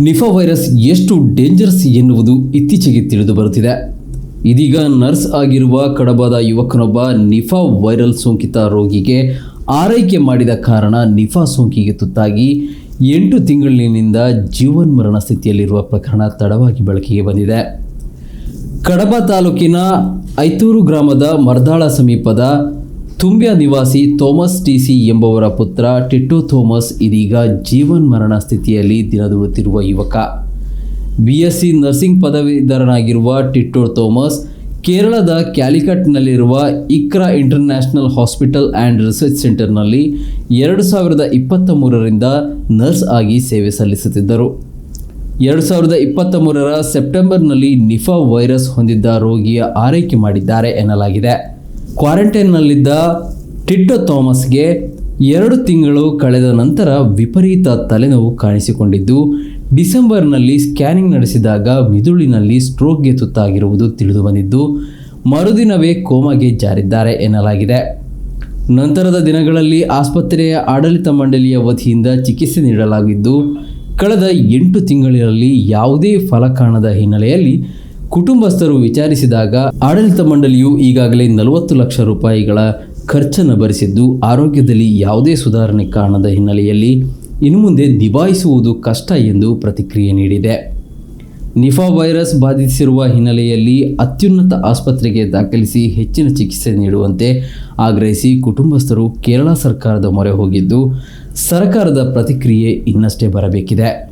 Nipah virus ಎಷ್ಟು dangerous ಎನ್ನುವುದು ಇತ್ತೀಚೆಗೆ ತಿಳಿದು ಬರುತ್ತಿದೆ. ಇದೀಗ ನರ್ಸ್ ಆಗಿರುವ ಕಡಬದ ಯುವಕನೊಬ್ಬ ನಿಫಾ ವೈರಲ್ ಸೋಂಕಿತ ರೋಗಿಗೆ ಆರೈಕೆ ಮಾಡಿದ ಕಾರಣ ನಿಫಾ ಸೋಂಕಿಗೆ ತುತ್ತಾಗಿ ಎಂಟು ತಿಂಗಳಿನಿಂದ ಜೀವನ್ಮರಣ ಸ್ಥಿತಿಯಲ್ಲಿರುವ ಪ್ರಕರಣ ತಡವಾಗಿ ಬೆಳಕಿಗೆ ಬಂದಿದೆ. ಕಡಬ ತಾಲೂಕಿನ ಐತೂರು ಗ್ರಾಮದ ಮರ್ದಾಳ ಸಮೀಪದ ತುಂಬ್ಯ ನಿವಾಸಿ ಥೋಮಸ್ ಟಿಸಿ ಎಂಬುವರ ಪುತ್ರ ಟಿಟ್ಟು ಥೋಮಸ್ ಇದೀಗ ಜೀವನ್ ಮರಣ ಸ್ಥಿತಿಯಲ್ಲಿ ದಿನದೊಡುತ್ತಿರುವ ಯುವಕ. ಬಿ ಎಸ್ ಸಿ ನರ್ಸಿಂಗ್ ಪದವೀಧರನಾಗಿರುವ ಟಿಟ್ಟು ಥೋಮಸ್ ಕೇರಳದ ಕ್ಯಾಲಿಕಟ್ನಲ್ಲಿರುವ Iqraa international hospital and research ಸೆಂಟರ್ನಲ್ಲಿ ಎರಡು ಸಾವಿರದ ಇಪ್ಪತ್ತ ಮೂರರಿಂದ ನರ್ಸ್ ಆಗಿ ಸೇವೆ ಸಲ್ಲಿಸುತ್ತಿದ್ದರು. ಎರಡು ಸಾವಿರದ ಇಪ್ಪತ್ತ ಮೂರರ ಸೆಪ್ಟೆಂಬರ್ನಲ್ಲಿ ನಿಫಾ ವೈರಸ್ ಹೊಂದಿದ್ದ ರೋಗಿಯ ಆರೈಕೆ ಮಾಡಿದ್ದಾರೆ ಎನ್ನಲಾಗಿದೆ. ಕ್ವಾರಂಟೈನ್ನಲ್ಲಿದ್ದ ಟಿಟ್ಟೋ ಥಾಮಸ್ಗೆ ಎರಡು ತಿಂಗಳು ಕಳೆದ ನಂತರ ವಿಪರೀತ ತಲೆನೋವು ಕಾಣಿಸಿಕೊಂಡಿದ್ದು, ಡಿಸೆಂಬರ್ನಲ್ಲಿ ಸ್ಕ್ಯಾನಿಂಗ್ ನಡೆಸಿದಾಗ ಮಿದುಳಿನಲ್ಲಿ ಸ್ಟ್ರೋಕ್ಗೆ ತುತ್ತಾಗಿರುವುದು ತಿಳಿದು ಬಂದಿದ್ದು ಮರುದಿನವೇ ಕೋಮಾಗೆ ಜಾರಿದ್ದಾರೆ ಎನ್ನಲಾಗಿದೆ. ನಂತರದ ದಿನಗಳಲ್ಲಿ ಆಸ್ಪತ್ರೆಯ ಆಡಳಿತ ಮಂಡಳಿಯ ವತಿಯಿಂದ ಚಿಕಿತ್ಸೆ ನೀಡಲಾಗಿದ್ದು, ಕಳೆದ ಎಂಟು ತಿಂಗಳಲ್ಲಿ ಯಾವುದೇ ಫಲ ಕಾಣದ ಹಿನ್ನೆಲೆಯಲ್ಲಿ ಕುಟುಂಬಸ್ಥರು ವಿಚಾರಿಸಿದಾಗ ಆಡಳಿತ ಮಂಡಳಿಯು ಈಗಾಗಲೇ ನಲವತ್ತು ಲಕ್ಷ ರೂಪಾಯಿಗಳ ಖರ್ಚನ್ನು ಭರಿಸಿದ್ದು ಆರೋಗ್ಯದಲ್ಲಿ ಯಾವುದೇ ಸುಧಾರಣೆ ಕಾಣದ ಹಿನ್ನೆಲೆಯಲ್ಲಿ ಇನ್ನು ಮುಂದೆ ನಿಭಾಯಿಸುವುದು ಕಷ್ಟ ಎಂದು ಪ್ರತಿಕ್ರಿಯೆ ನೀಡಿದೆ. ನಿಫಾ ವೈರಸ್ ಬಾಧಿಸಿರುವ ಹಿನ್ನೆಲೆಯಲ್ಲಿ ಅತ್ಯುನ್ನತ ಆಸ್ಪತ್ರೆಗೆ ದಾಖಲಿಸಿ ಹೆಚ್ಚಿನ ಚಿಕಿತ್ಸೆ ನೀಡುವಂತೆ ಆಗ್ರಹಿಸಿ ಕುಟುಂಬಸ್ಥರು ಕೇರಳ ಸರ್ಕಾರದ ಮೊರೆ ಹೋಗಿದ್ದು, ಸರ್ಕಾರದ ಪ್ರತಿಕ್ರಿಯೆ ಇನ್ನಷ್ಟೇ ಬರಬೇಕಿದೆ.